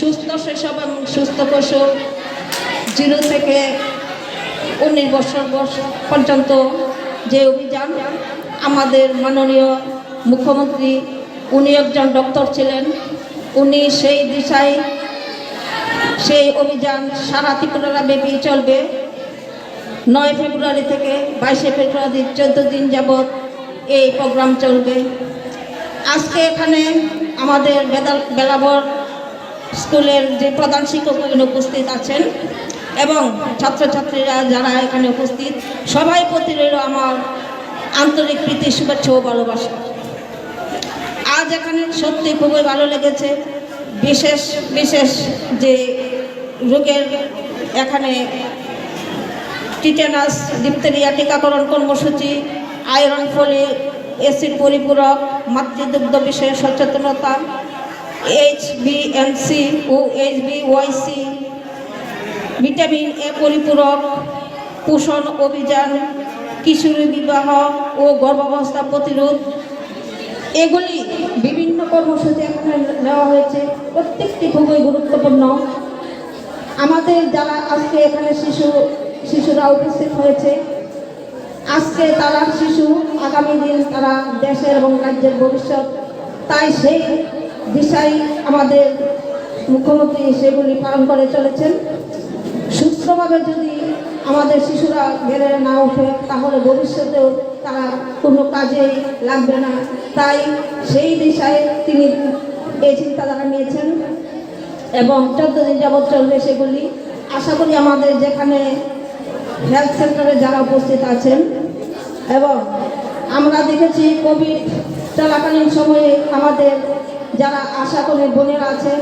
সুস্থ শৈশব এবং সুস্থ পশু জিরো থেকে উনিশ বছর পর্যন্ত যে অভিযান আমাদের মাননীয় মুখ্যমন্ত্রী, উনি একজন ডক্টর ছিলেন। উনি সেই দিশায় সেই অভিযান সারা ত্রিপুরা ব্যাপী চলবে। নয় ফেব্রুয়ারি থেকে বাইশে ফেব্রুয়ারি চোদ্দ দিন যাবৎ এই প্রোগ্রাম চলবে। আজকে এখানে আমাদের বেদাল বেলাবর স্কুলের যে প্রধান শিক্ষক উপস্থিত আছেন এবং ছাত্রছাত্রীরা যারা এখানে উপস্থিত, সবাই প্রতি রইল আমার আন্তরিক প্রীতি, শুভেচ্ছা ও ভালোবাসা। আজ এখানে সত্যি খুবই ভালো লেগেছে। বিশেষ বিশেষ যে রোগের এখানে টিটেনাস, ডিপথেরিয়া টিকাকরণ কর্মসূচি, আয়রন ফলি অ্যাসিড পরিপূরক, মাতৃদুগ্ধ বিষয়ে সচেতনতা H BNC O H B YC vitamin A পরিপূরক, পোষণ অভিযান, কিশোরী বিবাহ ও গর্ভাবস্থা প্রতিরোধ। এগুলি বিভিন্ন কর্মসূচি এখানে নেওয়া হয়েছে। প্রত্যেকটি খুবই গুরুত্বপূর্ণ। আমাদের যারা আজকে এখানে শিশু, শিশুরা উপস্থিত হয়েছে, আজকে তারা শিশু, আগামী দিন তারা দেশের এবং রাজ্যের ভবিষ্যৎ। তাই সেই দিশাই আমাদের মুখ্যমন্ত্রী সেগুলি পালন করে চলেছেন। সুস্থভাবে যদি আমাদের শিশুরা বেড়ে না ওঠে, তাহলে ভবিষ্যতেও তারা কোনো কাজেই লাগবে না। তাই সেই দিশায় তিনি এই চিন্তাধারা নিয়েছেন এবং চোদ্দ দিন যাবৎ চলবে সেগুলি। আশা করি আমাদের যেখানে হেলথ সেন্টারে যারা উপস্থিত আছেন এবং আমরা দেখেছি কোভিড চলাকালীন সময়ে আমাদের যারা আশা করে বোনেরা আছেন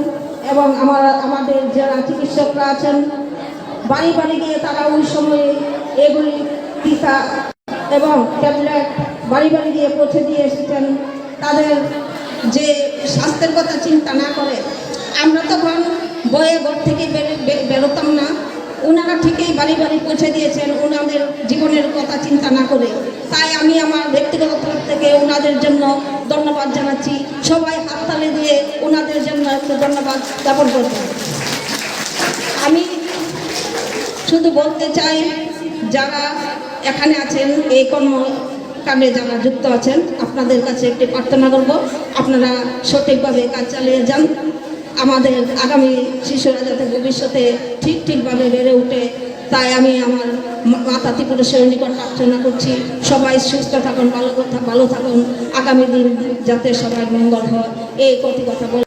এবং আমার, আমাদের যারা চিকিৎসকরা আছেন, বাড়ি বাড়ি গিয়ে তারা ওই সময়ে এগুলি টিকা এবং ট্যাবলেট বাড়ি বাড়ি গিয়ে পৌঁছে দিয়ে এসেছেন। তাদের যে স্বাস্থ্যের কথা চিন্তা না করে, আমরা তখন বয়ে ঘর থেকে বেরো- বে- বেরোতাম না ওনারা ঠিকই বাড়ি বাড়ি পৌঁছে দিয়েছেন, ওনাদের জীবনের কথা চিন্তা না করে। তাই আমি আমার ব্যক্তিগত তরফ থেকে ওনাদের জন্য ধন্যবাদ জানাচ্ছি। সবাই হাততালি দিয়ে ওনাদের জন্য একটু ধন্যবাদ জ্ঞাপন করছি আমি শুধু বলতে চাই, যারা এখানে আছেন এই কর্মকাণ্ডে যারা যুক্ত আছেন, আপনাদের কাছে একটি প্রার্থনা করব, আপনারা সঠিকভাবে কাজ চালিয়ে যান। আমাদের আগামী শিশুরা যাতে ভবিষ্যতে ঠিক ঠিকভাবে বেড়ে ওঠে তাই আমি আমার মাতা ত্রিপুরেশ্বরের নিকট প্রার্থনা করছি। সবাই সুস্থ থাকুন, ভালো কথা ভালো থাকুন। আগামী দিন যাতে সবাই মঙ্গল হয়। এই কটি কথা বলে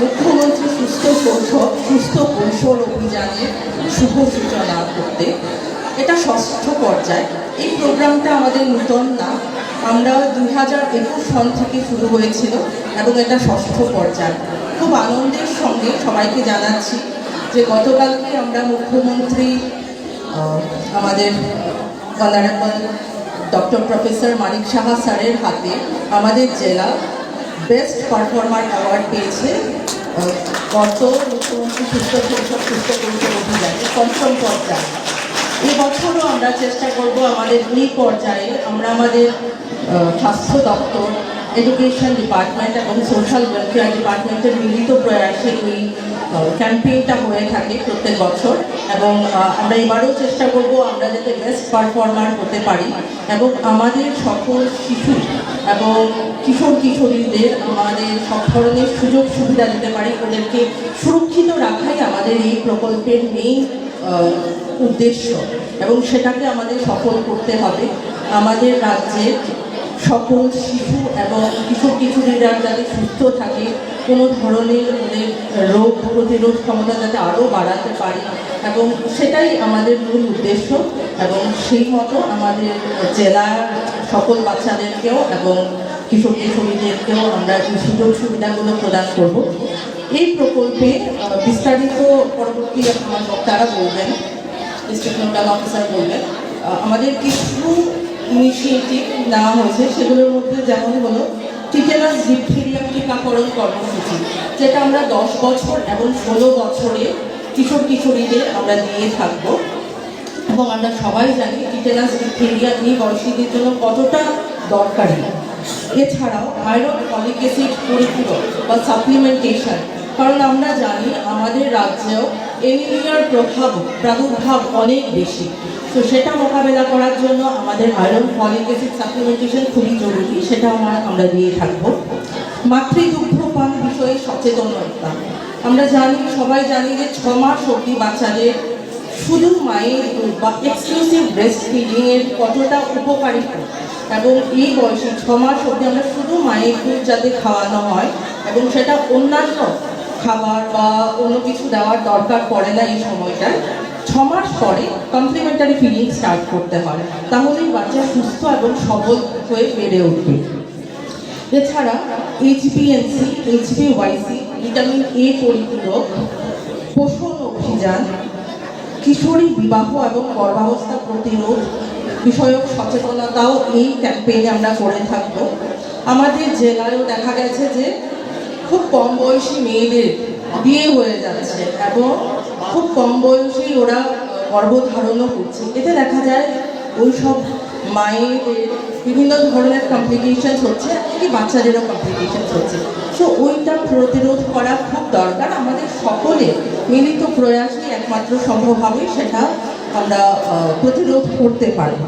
মুখ্যমন্ত্রী সুস্থ কৌশল সুস্থ কৌশল অভিযানের শুভ সূচনা করতে। এটা ষষ্ঠ পর্যায়। এই প্রোগ্রামটা আমাদের নূতন না। আমরা দুই হাজার একুশ সাল থেকে শুরু হয়েছিল এবং এটা ষষ্ঠ পর্যায়। খুব আনন্দের সঙ্গে সবাইকে জানাচ্ছি। যে গতকালকে আমরা মুখ্যমন্ত্রী আমাদের honourable doctor professor Manik Saha স্যারের হাতে আমাদের জেলা বেস্ট পারফর্মার অ্যাওয়ার্ড পেয়েছে গত মুখ্যমন্ত্রী সুস্থ কৌশল সুস্থ কৌশল অভিযানে, পঞ্চম পর্যায়ে। এই বছরও আমরা চেষ্টা করব আমাদের এই পর্যায়ে, আমরা আমাদের স্বাস্থ্য দপ্তর এডুকেশন ডিপার্টমেন্ট এবং সোশ্যাল ওয়েলফেয়ার ডিপার্টমেন্টের মিলিত প্রয়াসে এই ক্যাম্পেইনটা হয়ে থাকে প্রত্যেক বছর এবং আমরা এবারেও চেষ্টা করব আমরা যাতে বেস্ট পারফর্মার হতে পারি এবং আমাদের সকল শিশু এবং কিশোর কিশোরীদের আমাদের সব ধরনের সুযোগ সুবিধা দিতে পারি। ওদেরকে সুরক্ষিত রাখাই আমাদের এই প্রকল্পের মেইন উদ্দেশ্য এবং সেটাকে আমাদের সফল করতে হবে। আমাদের রাজ্যের সকল শিশু এবং কিশোর কিশোরীরা যাতে সুস্থ থাকে, কোনো ধরনের ওদের রোগ প্রতিরোধ ক্ষমতা যাতে আরও বাড়াতে পারি। এবং সেটাই আমাদের মূল উদ্দেশ্য এবং সেই মতো আমাদের জেলার সকল বাচ্চাদেরকেও এবং কিশোর কিশোরীদেরকেও আমরা এই সুযোগ সুবিধাগুলো প্রদান করব, এই প্রকল্পে বিস্তারিত পরবর্তী আমার বক্তারা বলবেন ডিস্ট্রিক্ট নোডাল অফিসার বলবেন আমাদের কিছু ইনিশিয়েটিভ নেওয়া হয়েছে, সেগুলোর মধ্যে যেমন হলো টিটেনাস ডিপথেরিয়া টিকাকরণ কর্মসূচি, যেটা আমরা দশ বছর এবং ষোলো বছরে কিশোর কিশোরীদের আমরা দিয়ে থাকব। এবং আমরা সবাই জানি টিটেনাস ডিপথেরিয়া নিয়ে বয়সীদের জন্য কতটা দরকারি। এছাড়াও আয়রন ফলিক অ্যাসিড পরিপূরক বা সাপ্লিমেন্টেশন, কারণ আমরা জানি আমাদের রাজ্যেও এনিমিয়ার প্রভাব, প্রাদুর্ভাব অনেক বেশি। তো সেটা মোকাবেলা করার জন্য আমাদের আয়রন ফলিক অ্যাসিড সাপ্লিমেন্টেশন খুবই জরুরি, সেটা আমরা আমরা দিয়ে থাকব। মাতৃদুগ্ধপান বিষয়ে সচেতনতা আমরা জানি, সবাই জানি যে ছ মাস অবধি বাচ্চাদের শুধু মায়ের বা এক্সক্লুসিভ ব্রেস্ট ফিডিংয়ের কতটা উপকারিতা এবং এই বয়সে ছ মাস অবধি আমরা শুধু মায়ের দুধ যাতে খাওয়ানো হয়, এবং সেটা অন্যান্য খাবার বা অন্য কিছু দেওয়ার দরকার পড়ে না এই সময়টায়, ছ মাস পরে কমপ্লিমেন্টারি ফিডিং স্টার্ট করতে হয়। তাহলেই বাচ্চা সুস্থ এবং সবল হয়ে বেড়ে উঠবে। এছাড়া এইচবিএনসি এইচবিওয়াইসি ভিটামিন এ পরিপূরক, পোষণ অভিযান, কিশোরী বিবাহ এবং গর্ভাবস্থা প্রতিরোধ বিষয়ক সচেতনতাও এই ক্যাম্পেইনে আমরা করে থাকব। আমাদের জেলায়ও দেখা গেছে যে খুব কম বয়সী মেয়েদের বিয়ে হয়ে যাচ্ছে এবং খুব কম বয়সেই ওরা গর্ভধারণও করছে। এতে দেখা যায় ওই সব মায়েদের বিভিন্ন ধরনের কমপ্লিকেশনস হচ্ছে এমনকি বাচ্চাদেরও কমপ্লিকেশনস হচ্ছে। সো ওইটা প্রতিরোধ করা খুব দরকার। আমাদের সকলের মিলিত প্রয়াসই একমাত্র সম্ভব হবে, সেটা আমরা প্রতিরোধ করতে পারব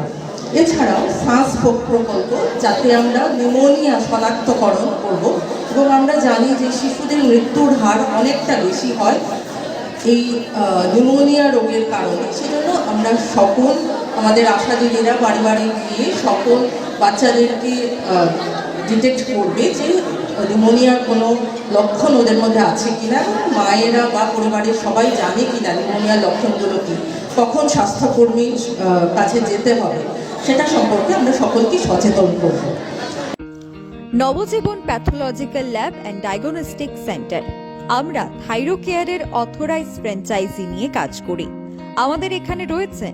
এছাড়াও শ্বাস প্রকল্প, যাতে আমরা নিউমোনিয়া শনাক্তকরণ করব এবং আমরা জানি যে শিশুদের মৃত্যুর হার অনেকটা বেশি হয় এই নিউমোনিয়া রোগের কারণে। সেজন্য আমরা সকল, আমাদের আশা দিদিরা বাড়ি বাড়ি গিয়ে সকল বাচ্চাদেরকে ডিটেক্ট করবে যে নিউমোনিয়ার কোনো লক্ষণ ওদের মধ্যে আছে কিনা মায়েরা বা পরিবারের সবাই জানে কিনা নিউমোনিয়ার লক্ষণগুলো কী। কখন স্বাস্থ্যকর্মীর কাছে যেতে হবে। সেটা সম্পর্কে আমরা সকলকে সচেতন করব। Nabajibon pathological lab and diagnostic centre. আমরা থাইরোকেয়ারের অথরাইজ ফ্র্যাঞ্চাইজি নিয়ে কাজ করি। আমাদের এখানে রয়েছেন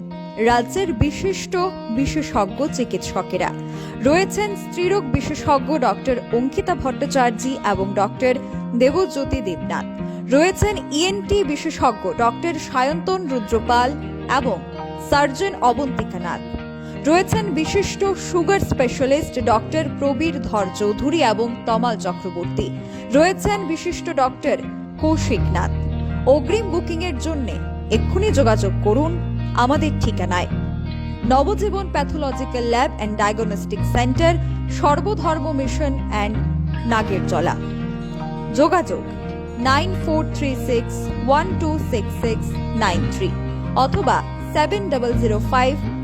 রাজ্যের বিশিষ্ট বিশেষজ্ঞ চিকিৎসকেরা। রয়েছেন স্ত্রীরোগ বিশেষজ্ঞ ডক্টর অঙ্কিতা ভট্টাচার্য এবং ডক্টর দেবজ্যোতি দেবনাথ। রয়েছেন ইএনটি বিশেষজ্ঞ ডক্টর সায়ন্তন রুদ্রপাল এবং সার্জন অবন্তিকা নাথ। রয়েছেন বিশিষ্ট সুগার স্পেশালিস্ট ডক্টর প্রবীর ধর চৌধুরী এবং তমাল চক্রবর্তী। রয়েছেন বিশিষ্ট ডক্টর কৌশিক নাথ। অগ্রিম বুকিং এর জন্য এক্ষুনি যোগাযোগ করুন আমাদের ঠিকানায়। Nabajibon pathological lab and diagnostic centre, Sarbadharma mission and Nagerjala যোগাযোগ nine four three six one two six six nine three অথবা seven double zero five